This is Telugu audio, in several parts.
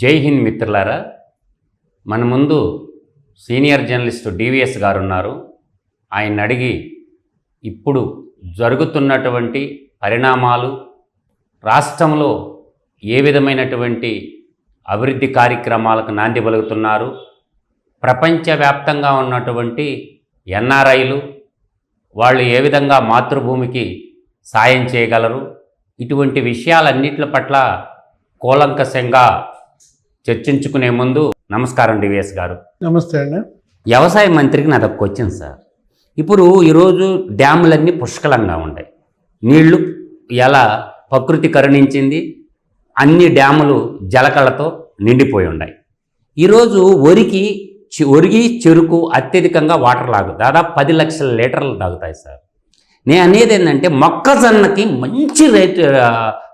జై హింద్ మిత్రులారా. మన ముందు సీనియర్ జర్నలిస్టు డివిఎస్ గారు ఉన్నారు ఆయన అడిగి ఇప్పుడు జరుగుతున్నటువంటి పరిణామాలు రాష్ట్రంలో ఏ విధమైనటువంటి అభివృద్ధి కార్యక్రమాలకు నాంది పలుకుతున్నారు ప్రపంచవ్యాప్తంగా ఉన్నటువంటి ఎన్ఆర్ఐలు వాళ్ళు ఏ విధంగా మాతృభూమికి సాయం చేయగలరు ఇటువంటి విషయాలన్నిటి పట్ల కూలంకషంగా చర్చించుకునే ముందు నమస్కారం డివిఎస్ గారు. నమస్తే అండి. వ్యవసాయ మంత్రికి నాది ఒక క్వశ్చన్ సార్ ఇప్పుడు ఈరోజు డ్యాములన్నీ పుష్కలంగా ఉన్నాయి. నీళ్ళు ఎలా ప్రకృతి కరుణించింది? అన్ని డ్యాములు జలకళతో నిండిపోయి ఉన్నాయి. ఈరోజు వరికి చి- ఒరిగి చెరుకు అత్యధికంగా వాటర్ లాగు దాదాపు పది లక్షల లీటర్లు తాగుతాయి సార్ నేను అనేది ఏంటంటే మొక్కజొన్నకి మంచి రేట్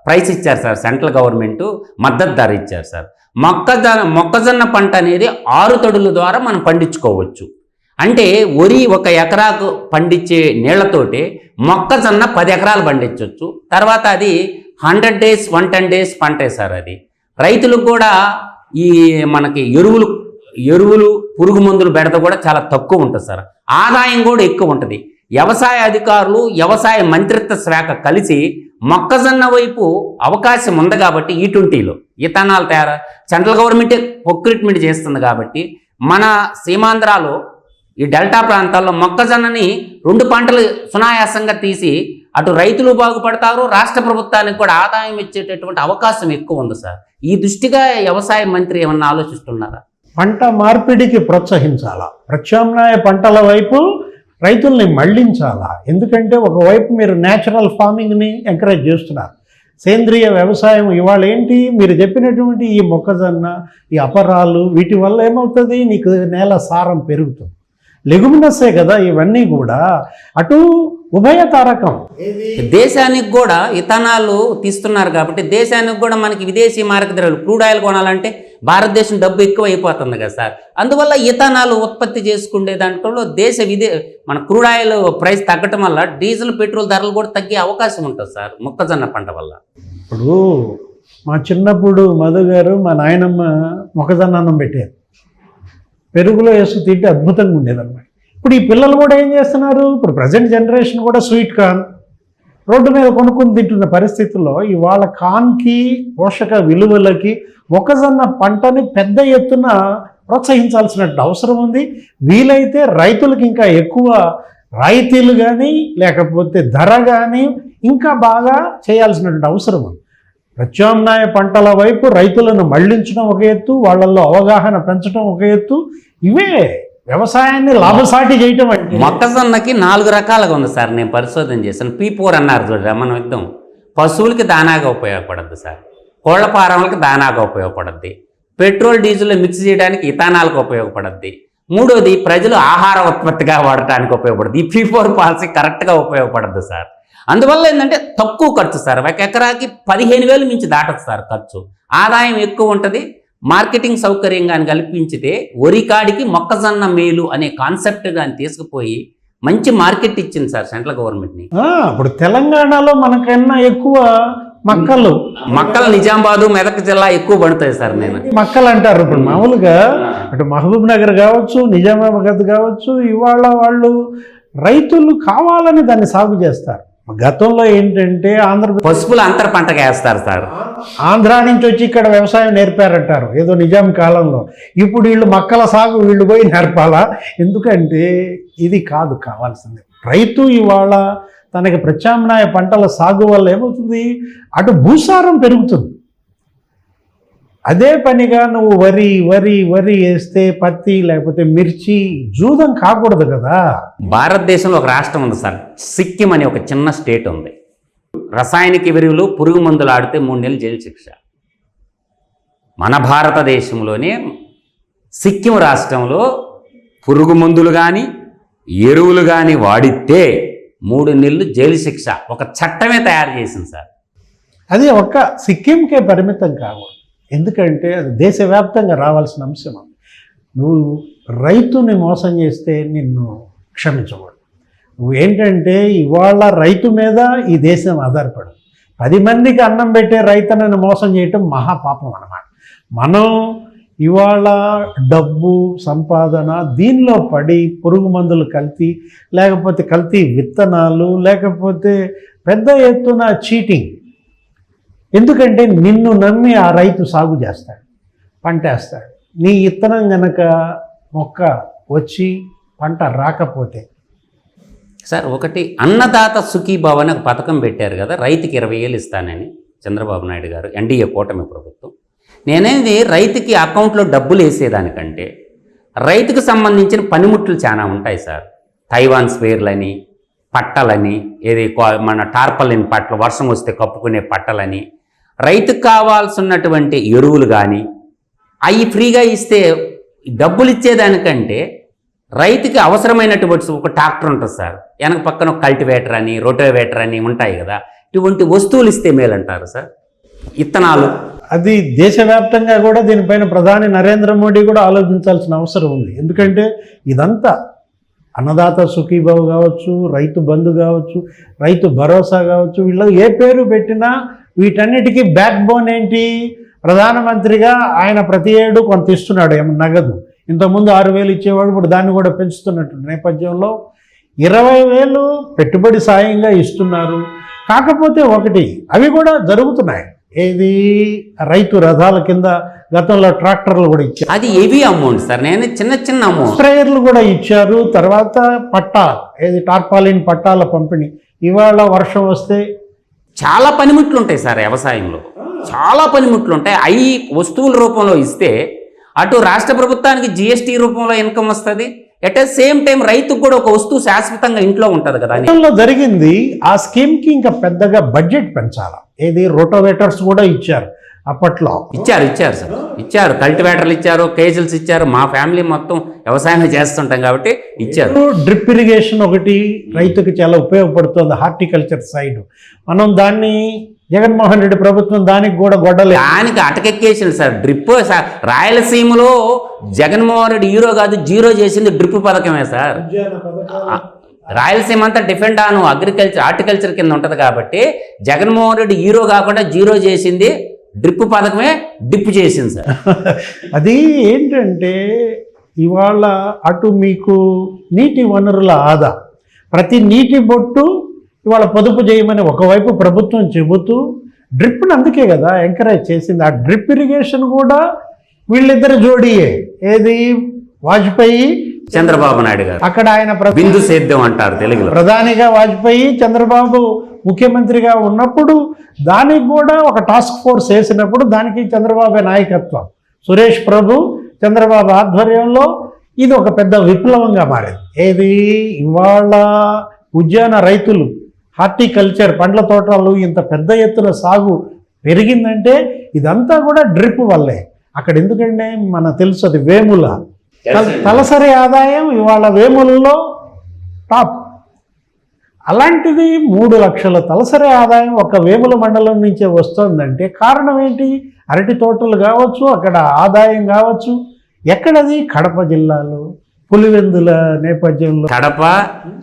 ప్రైస్ ఇచ్చారు సార్ సెంట్రల్ గవర్నమెంట్ మద్దతు ధర ఇచ్చారు సార్ మొక్కజొన్న మొక్కజొన్న పంట అనేది ఆరు తడుల ద్వారా మనం పండించుకోవచ్చు. అంటే వరి ఒక ఎకరాకు పండించే నీళ్ళతోటి మొక్కజొన్న పది ఎకరాలు పండించవచ్చు తర్వాత అది hundred days one ten days పంటే సార్ అది. రైతులకు కూడా ఈ మనకి ఎరువులు ఎరువులు పురుగు మందులు బెడత కూడా చాలా తక్కువ ఉంటుంది సార్. ఆదాయం కూడా ఎక్కువ ఉంటుంది. వ్యవసాయ అధికారులు వ్యవసాయ మంత్రిత్వ శాఖ కలిసి మొక్కజొన్న వైపు అవకాశం ఉంది కాబట్టి ఈ ట్వంటీలో. ఇథనాల్ తయారు. సెంట్రల్ గవర్నమెంటే ప్రొక్యూట్మెంట్ చేస్తుంది కాబట్టి మన సీమాంధ్రాలో ఈ డెల్టా ప్రాంతాల్లో మొక్కజొన్నని రెండు పంటలు సునాయాసంగా తీసి అటు రైతులు బాగుపడతారు రాష్ట్ర ప్రభుత్వానికి కూడా ఆదాయం ఇచ్చేటటువంటి అవకాశం ఎక్కువ ఉంది సార్. ఈ దృష్టిగా వ్యవసాయ మంత్రి ఏమన్నా ఆలోచిస్తున్నారా? పంట మార్పిడికి ప్రోత్సహించాలా? ప్రత్యామ్నాయ పంటల వైపు రైతుల్ని మళ్ళించాలా? ఎందుకంటే ఒకవైపు మీరు న్యాచురల్ ఫార్మింగ్ని ఎంకరేజ్ చేస్తున్నారు. సేంద్రియ వ్యవసాయం ఇవాళ ఏంటి? మీరు చెప్పినటువంటి ఈ మొక్కజొన్న ఈ అపరాలు వీటి వల్ల ఏమవుతుంది? నీకు నేల సారం పెరుగుతుంది. లెగుమినస్సే కదా ఇవన్నీ కూడా. అటు ఉభయతారకం దేశానికి కూడా ఇథనాలు తీస్తున్నారు కాబట్టి దేశానికి కూడా మనకి విదేశీ మార్గదర్శకులు క్రూడ్ ఆయిల్ కొనాలంటే భారతదేశం డబ్బు ఎక్కువ అయిపోతుంది కదా సార్. అందువల్ల ఇథనాలు ఉత్పత్తి చేసుకునే దాంట్లో దేశ విదే మన క్రూడ్ ఆయిల్ ప్రైస్ తగ్గటం వల్ల డీజిల్ పెట్రోల్ ధరలు కూడా తగ్గే అవకాశం ఉంటుంది సార్ మొక్కజొన్న పంట వల్ల. ఇప్పుడు మా చిన్నప్పుడు మధు గారు మా నాయనమ్మ మొక్కజొన్న అన్నం పెట్టారు పెరుగులో వేసి తింటే అద్భుతంగా ఉండేదన్నమాట. ఇప్పుడు ఈ పిల్లలు కూడా ఏం చేస్తున్నారు? ఇప్పుడు ప్రజెంట్ జనరేషన్ కూడా స్వీట్ కార్న్ రోడ్డు మీద కొనుక్కుని తింటున్న పరిస్థితుల్లో ఇవాళ కాన్కి పోషక విలువలకి మొక్కజొన్న పంటని పెద్ద ఎత్తున ప్రోత్సహించాల్సిన అవసరం ఉంది. వీలైతే రైతులకు ఇంకా ఎక్కువ రాయితీలు కానీ లేకపోతే ధర కానీ ఇంకా బాగా చేయాల్సినటువంటి అవసరం ఉంది. ప్రత్యామ్నాయ పంటల వైపు రైతులను మళ్ళించడం ఒక ఎత్తు వాళ్ళల్లో అవగాహన పెంచడం ఒక ఎత్తు. ఇవే వ్యవసాయాన్ని లాభసాటి చేయటం అంటే? మొక్కజొన్నకి నాలుగు రకాలుగా ఉంది సార్ నేను పరిశోధన చేశాను. పీ ఫోర్ అన్నారు చూడరా మనం యుద్ధం పశువులకి దానాగా ఉపయోగపడద్దు సార్. కోళ్ళ ఫారంలకు దానాగా ఉపయోగపడద్ది. పెట్రోల్ డీజిల్ మిక్స్ చేయడానికి ఇథానాలకు ఉపయోగపడద్ది. మూడోది ప్రజలు ఆహార ఉత్పత్తిగా వాడటానికి ఉపయోగపడుతుంది ఈ పీ ఫోర్ పాలసీ కరెక్ట్గా ఉపయోగపడద్దు సార్. అందువల్ల ఏంటంటే తక్కువ ఖర్చు సార్. ఒక ఎకరాకి పదిహేను వేలు మించి దాటదు సార్ ఖర్చు. ఆదాయం ఎక్కువ ఉంటుంది మార్కెటింగ్ సౌకర్యం కానీ కల్పించితే వరికాడికి మొక్కజొన్న మేలు అనే కాన్సెప్ట్ కానీ తీసుకుపోయి మంచి మార్కెట్ ఇచ్చింది సార్ సెంట్రల్ గవర్నమెంట్ని ఇప్పుడు తెలంగాణలో మనకన్నా ఎక్కువ మక్కలు. మక్కల నిజామాబాదు మెదక్ జిల్లా ఎక్కువ పడుతుంది సార్ నేను. మక్కలు అంటారు ఇప్పుడు మామూలుగా అటు మహబూబ్ నగర్ కావచ్చు నిజామాబాద్ కావచ్చు ఇవాళ వాళ్ళు రైతులు కావాలని దాన్ని సాగు చేస్తారు. గతంలో ఏంటంటే ఆంధ్రప్రదేశ్ పసుపులు అంతర పంటగా వేస్తారు సార్. ఆంధ్రా నుంచి వచ్చి ఇక్కడ వ్యవసాయం నేర్పారంటారు. ఏదో నిజాం కాలంలో. ఇప్పుడు వీళ్ళు మక్కల సాగు వీళ్ళు పోయి నేర్పాలా? ఎందుకంటే ఇది కాదు కావాల్సింది. రైతు ఇవాళ తనకి ప్రత్యామ్నాయ పంటల సాగు వల్ల ఏమవుతుంది? అటు భూసారం పెరుగుతుంది. అదే పనిగా నువ్వు వరి వరి వరి వేస్తే పత్తి లేకపోతే మిర్చి జూదం కాకూడదు కదా. భారతదేశంలో ఒక రాష్ట్రం ఉంది సార్. సిక్కిం అనే ఒక చిన్న స్టేట్ ఉంది. రసాయనిక ఎరువులు పురుగు మందులు ఆడితే మూడు నెలలు జైలు శిక్ష. మన భారతదేశంలోనే సిక్కిం రాష్ట్రంలో పురుగు మందులు కానీ ఎరువులు కానీ వాడితే మూడు నెలలు జైలు శిక్ష. ఒక చట్టమే తయారు చేసింది సార్. అది ఒక్క సిక్కింకే పరిమితం కాకూడదు. ఎందుకంటే అది దేశవ్యాప్తంగా రావాల్సిన అంశం అది. నువ్వు రైతుని మోసం చేస్తే నిన్ను క్షమించకూడదు. నువ్వు ఏంటంటే ఇవాళ రైతు మీద ఈ దేశం ఆధారపడదు. పది మందికి అన్నం పెట్టే రైతులను మోసం చేయటం మహాపాపం అన్నమాట. మనం ఇవాళ డబ్బు సంపాదన దీనిలో పడి పురుగు మందులు కల్తీ లేకపోతే కల్తీ విత్తనాలు లేకపోతే పెద్ద ఎత్తున చీటింగ్ ఎందుకంటే నిన్ను నమ్మి ఆ రైతు సాగు చేస్తాడు పంటేస్తాడు. నీ ఇత్తనం గనక మొక్క వచ్చి పంట రాకపోతే. సార్ ఒకటి అన్నదాత సుఖీభావ అని ఒక పథకం పెట్టారు కదా రైతుకి ఇరవై వేలు ఇస్తానని చంద్రబాబు నాయుడు గారు ఎన్డీఏ కూటమి ప్రభుత్వం. నేనేది రైతుకి అకౌంట్లో డబ్బులు వేసేదానికంటే రైతుకు సంబంధించిన పనిముట్లు చాలా ఉంటాయి సార్. తైవాన్ స్పేర్లని పట్టలని ఏది మన టార్పలిన్ పట్టలు వర్షం వస్తే కప్పుకునే పట్టలని రైతుకు కావాల్సినటువంటి ఎరువులు కానీ అవి ఫ్రీగా ఇస్తే డబ్బులు ఇచ్చేదానికంటే రైతుకి అవసరమైనటువంటి ఒక ట్రాక్టర్ ఉంటుంది సార్. వెనక పక్కన ఒక కల్టివేటర్ అని రోటోవేటర్ అని ఉంటాయి కదా. ఇటువంటి వస్తువులు ఇస్తే మేలంటారు సార్. ఇత్తనాలు. అది దేశవ్యాప్తంగా కూడా దీనిపైన ప్రధాని నరేంద్ర మోడీ కూడా ఆలోచించాల్సిన అవసరం ఉంది. ఎందుకంటే ఇదంతా అన్నదాత సుఖీభావ్ కావచ్చు రైతు బంధు కావచ్చు రైతు భరోసా కావచ్చు వీళ్ళు ఏ పేరు పెట్టినా వీటన్నిటికీ బ్యాక్ బోన్ ఏంటి ప్రధానమంత్రిగా ఆయన ప్రతి ఏడు కొంత ఇస్తున్నాడు ఏమో నగదు. ఇంతకుముందు ఆరు వేలు ఇచ్చేవాడు ఇప్పుడు దాన్ని కూడా పెంచుతున్నట్టు నేపథ్యంలో ఇరవై వేలు పెట్టుబడి సాయంగా ఇస్తున్నారు. కాకపోతే ఒకటి అవి కూడా జరుగుతున్నాయి. ఏది? రైతు రథాల కింద గతంలో ట్రాక్టర్లు కూడా ఇచ్చారు. అది హెవీ అమౌంట్ సార్ నేను చిన్న చిన్న అమౌంట్. స్ప్రేయర్లు కూడా ఇచ్చారు తర్వాత పట్టా ఏది టార్పాలిన్ పట్టాల పంపిణీ. ఇవాళ వర్షం వస్తే చాలా పనిముట్లు ఉంటాయి సార్ వ్యవసాయంలో. చాలా పనిముట్లు ఉంటాయి. అవి వస్తువుల రూపంలో ఇస్తే అటు రాష్ట్ర ప్రభుత్వానికి జిఎస్టీ రూపంలో ఇన్కమ్ వస్తుంది. ఎట్ ద సేమ్ టైం రైతుకు కూడా ఒక వస్తువు శాశ్వతంగా ఇంట్లో ఉంటుంది కదా గతంలో జరిగింది ఆ స్కీమ్కి ఇంకా పెద్దగా బడ్జెట్ పెంచాలి? ఏది రోటోవేటర్స్ కూడా ఇచ్చారు. అప్పట్లో. ఇచ్చారు ఇచ్చారు సార్. ఇచ్చారు కల్టివేటర్లు ఇచ్చారు కేజల్స్ ఇచ్చారు. మా ఫ్యామిలీ మొత్తం వ్యవసాయం చేస్తుంటాం కాబట్టి ఇచ్చారు. డ్రిప్ ఇరిగేషన్ ఒకటి రైతుకి చాలా ఉపయోగపడుతుంది హార్టికల్చర్ సైడ్. మనం దాన్ని జగన్మోహన్ రెడ్డి ప్రభుత్వం దానికి కూడా గొడ్డలే దానికి అటకెక్కేసింది సార్. డ్రిప్ సార్ రాయలసీమలో జగన్మోహన్ రెడ్డి హీరో కాదు జీరో చేసింది డ్రిప్ పథకమే సార్. రాయలసీమ అంతా డిఫెండ్ ఆన్ అగ్రికల్చర్ హార్టికల్చర్ కింద ఉంటుంది కాబట్టి జగన్మోహన్ రెడ్డి హీరో కాకుండా జీరో చేసింది డ్రిప్ పథకమే డిప్ చేసింది సార్. అది ఏంటంటే ఇవాళ అటు మీకు నీటి వనరుల ఆదా. ప్రతి నీటి బొట్టు ఇవాళ పొదుపు చేయమని ఒకవైపు ప్రభుత్వం చెబుతూ డ్రిప్ను అందుకే కదా ఎంకరేజ్ చేసింది. ఆ డ్రిప్ ఇరిగేషన్ కూడా వీళ్ళిద్దరు జోడీయే. ఏది? వాజ్పేయి చంద్రబాబు నాయుడు గారు. అక్కడ ఆయన బిందు సేద్యం అంటారు తెలుగులో. ప్రధానిగా వాజ్పేయి చంద్రబాబు ముఖ్యమంత్రిగా ఉన్నప్పుడు దానికి కూడా ఒక టాస్క్ ఫోర్స్ వేసినప్పుడు దానికి చంద్రబాబు నాయకత్వం. సురేష్ ప్రభు చంద్రబాబు ఆధ్వర్యంలో ఇది ఒక పెద్ద విప్లవంగా మారింది. ఏది? ఇవాళ ఉద్యాన రైతులు హార్టికల్చర్ పండ్ల తోటలు ఇంత పెద్ద ఎత్తున సాగు పెరిగిందంటే ఇదంతా కూడా డ్రిప్ వల్లే. అక్కడ ఎందుకంటే మన తెలుసు అది వేముల. తల- తలసరి ఆదాయం ఇవాళ వేములలో టాప్. అలాంటిది మూడు లక్షల తలసరి ఆదాయం ఒక వేముల మండలం నుంచే వస్తుందంటే కారణం ఏంటి? అరటి తోటలు కావచ్చు అక్కడ ఆదాయం కావచ్చు. ఎక్కడది? కడప జిల్లాలో. పులివెందుల నేపథ్యంలో. కడప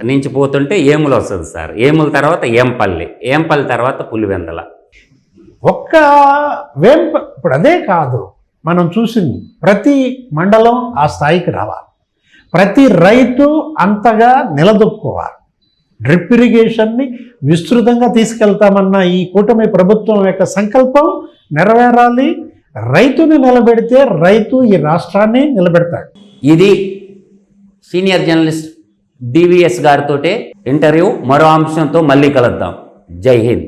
నుంచి పోతుంటే ఏములు వస్తుంది సార్? ఏముల తర్వాత ఏంపల్లి ఏంపల్లి తర్వాత పులివెందల. ఒక్క వేంప ఇప్పుడు అదే కాదు మనం చూసింది ప్రతి మండలం ఆ స్థాయికి రావాలి. ప్రతి రైతు అంతగా నిలదొక్కుకోవాలి. డ్రిప్ ఇరిగేషన్ని విస్తృతంగా తీసుకెళ్తామన్న ఈ కూటమి ప్రభుత్వం యొక్క సంకల్పం నెరవేరాలి. రైతుని నిలబెడితే రైతు ఈ రాష్ట్రాన్ని నిలబెడతాడు. ఇది సీనియర్ జర్నలిస్ట్ డివిఎస్ గారితో ఇంటర్వ్యూ. మరో అంశంతో మళ్ళీ కలుద్దాం. జై హింద్.